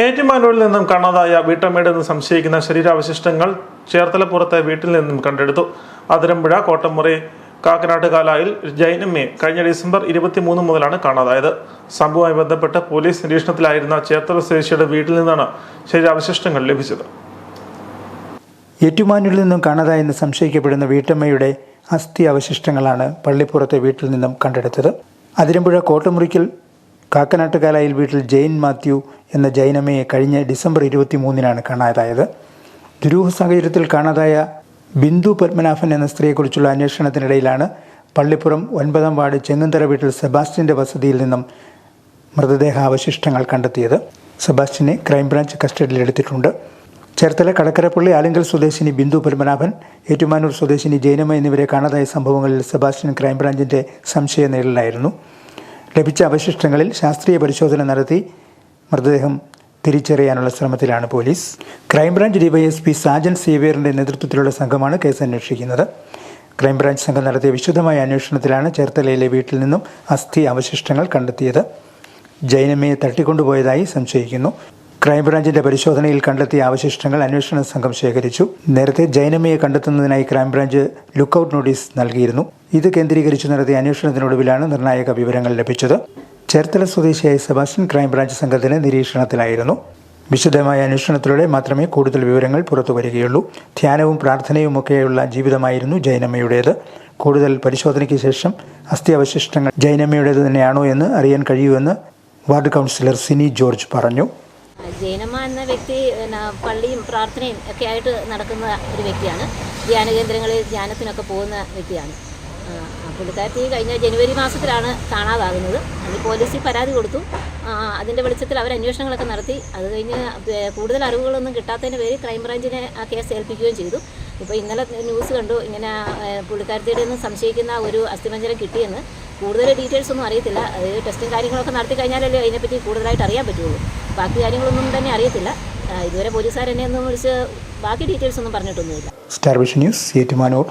ഏറ്റുമാനൂരിൽ നിന്നും കാണാതായ വീട്ടമ്മയുടെ നിന്ന് സംശയിക്കുന്ന ശരീരാവശിഷ്ടങ്ങൾ ചേർത്തലപ്പുറത്തെ വീട്ടിൽ നിന്നും കണ്ടെടുത്തു. അതിരമ്പുഴ കോട്ടമുറി കാക്കനാട് കാലായിൽ ജൈനമ്മയെ കഴിഞ്ഞ ഡിസംബർ ഇരുപത്തിമൂന്ന് മുതലാണ് കാണാതായത്. സംഭവവുമായി ബന്ധപ്പെട്ട് പോലീസ് നിരീക്ഷണത്തിലായിരുന്ന ചേർത്തല സ്വദേശിയുടെ വീട്ടിൽ നിന്നാണ് ശരീരാവശിഷ്ടങ്ങൾ ലഭിച്ചത്. ഏറ്റുമാനൂരിൽ നിന്നും കാണാതായെന്ന് സംശയിക്കപ്പെടുന്ന വീട്ടമ്മയുടെ അസ്ഥി അവശിഷ്ടങ്ങളാണ് പള്ളിപ്പുറത്തെ വീട്ടിൽ നിന്നും കണ്ടെടുത്തത്. അതിരമ്പുഴ കോട്ടമുറിക്കൽ കാക്കനാട്ടുകാലായിൽ വീട്ടിൽ ജെയിൻ മാത്യു എന്ന ജൈനമ്മയെ കഴിഞ്ഞ ഡിസംബർ ഇരുപത്തി മൂന്നിനാണ് കാണാതായത്. ദുരൂഹ സാഹചര്യത്തിൽ കാണാതായ ബിന്ദു പത്മനാഭൻ എന്ന സ്ത്രീയെക്കുറിച്ചുള്ള അന്വേഷണത്തിനിടയിലാണ് പള്ളിപ്പുറം ഒൻപതാം വാർഡ് ചെങ്ങന്തറ വീട്ടിൽ സെബാസ്റ്റ്യന്റെ വസതിയിൽ നിന്നും മൃതദേഹാവശിഷ്ടങ്ങൾ കണ്ടെത്തിയത്. സെബാസ്റ്റ്യനെ ക്രൈംബ്രാഞ്ച് കസ്റ്റഡിയിലെടുത്തിട്ടുണ്ട് ചേർത്തല കടക്കരപ്പള്ളി ആലിങ്കൽ സ്വദേശിനി ബിന്ദു പത്മനാഭൻ ഏറ്റുമാനൂർ സ്വദേശിനി ജൈനമ്മ എന്നിവരെ കാണാതായ സംഭവങ്ങളിൽ സെബാസ്റ്റ്യൻ ക്രൈംബ്രാഞ്ചിന്റെ സംശയ നിഴലിലായിരുന്നു ലഭിച്ച അവശിഷ്ടങ്ങളിൽ ശാസ്ത്രീയ പരിശോധന നടത്തി മൃതദേഹം തിരിച്ചറിയാനുള്ള ശ്രമത്തിലാണ് police. Crime branch DYSP Sajan സേവിയറിന്റെ നേതൃത്വത്തിലുള്ള സംഘമാണ് കേസ് അന്വേഷിക്കുന്നത് ക്രൈംബ്രാഞ്ച് സംഘം നടത്തിയ വിശദമായ അന്വേഷണത്തിലാണ് ചേർത്തലയിലെ വീട്ടിൽ നിന്നും അസ്ഥി അവശിഷ്ടങ്ങൾ കണ്ടെത്തിയത്. ജൈനമ്മയെ തട്ടിക്കൊണ്ടുപോയതായി സംശയിക്കുന്നു. ക്രൈംബ്രാഞ്ചിന്റെ പരിശോധനയിൽ കണ്ടെത്തിയ അവശിഷ്ടങ്ങൾ അന്വേഷണ സംഘം ശേഖരിച്ചു. നേരത്തെ ജൈനമ്മയെ കണ്ടെത്തുന്നതിനായി ക്രൈംബ്രാഞ്ച് ലുക്കൌട്ട് നോട്ടീസ് നൽകിയിരുന്നു. ഇത് കേന്ദ്രീകരിച്ച് നടത്തിയ അന്വേഷണത്തിനൊടുവിലാണ് നിർണായക വിവരങ്ങൾ ലഭിച്ചത്. ചേർത്തല സ്വദേശിയായ സെബാസ്റ്റ്യൻ ക്രൈംബ്രാഞ്ച് സംഘത്തിന് നിരീക്ഷണത്തിലായിരുന്നു. വിശദമായ അന്വേഷണത്തിലൂടെ മാത്രമേ കൂടുതൽ വിവരങ്ങൾ പുറത്തു വരികയുള്ളൂ. ധ്യാനവും പ്രാർത്ഥനയും ഒക്കെയുള്ള ജീവിതമായിരുന്നു ജൈനമ്മയുടേത് കൂടുതൽ പരിശോധനയ്ക്ക് ശേഷം അസ്ഥിയാവശിഷ്ടങ്ങൾ ജൈനമ്മയുടേത് തന്നെയാണോ എന്ന് അറിയാൻ കഴിയുമെന്ന് വാർഡ് കൗൺസിലർ സിനി ജോർജ് പറഞ്ഞു. ജൈനമ്മ എന്ന വ്യക്തി പള്ളിയും പ്രാർത്ഥനയും ഒക്കെ ആയിട്ട് നടക്കുന്ന ഒരു വ്യക്തിയാണ്. ധ്യാന കേന്ദ്രങ്ങളിൽ ധ്യാനത്തിനൊക്കെ പോകുന്ന വ്യക്തിയാണ്. പുള്ളിക്കാരത്തി കഴിഞ്ഞ ജനുവരി മാസത്തിലാണ് കാണാതാകുന്നത്. അത് പോലീസിൽ പരാതി കൊടുത്തു. അതിന്റെ വെളിച്ചത്തിൽ അവർ അന്വേഷണങ്ങളൊക്കെ നടത്തി. അത് കഴിഞ്ഞ് കൂടുതൽ അറിവുകളൊന്നും കിട്ടാത്തതിന് പേര് ക്രൈംബ്രാഞ്ചിനെ ആ കേസ് ഏൽപ്പിക്കുകയും ചെയ്തു. ഇപ്പോൾ ഇന്നലെ ന്യൂസ് കണ്ടു. ഇങ്ങനെ പുള്ളിക്കാരത്തിയുടെ നിന്ന് സംശയിക്കുന്ന ഒരു അസ്ഥിമഞ്ചനം കിട്ടിയെന്ന്. കൂടുതൽ ഡീറ്റെയിൽസ് ഒന്നും അറിയത്തില്ല. അത് ടെസ്റ്റും കാര്യങ്ങളൊക്കെ നടത്തി കഴിഞ്ഞാലല്ലേ അതിനെപ്പറ്റി കൂടുതലായിട്ട് അറിയാൻ പറ്റുള്ളൂ. ബാക്കി കാര്യങ്ങളൊന്നും തന്നെ അറിയത്തില്ല. ഇതുവരെ പോലീസുകാരെന്നെ ഒന്നും വിളിച്ച് ബാക്കി ഡീറ്റെയിൽസ് ഒന്നും പറഞ്ഞിട്ടൊന്നുമില്ല. Star Vision News Ettumanoor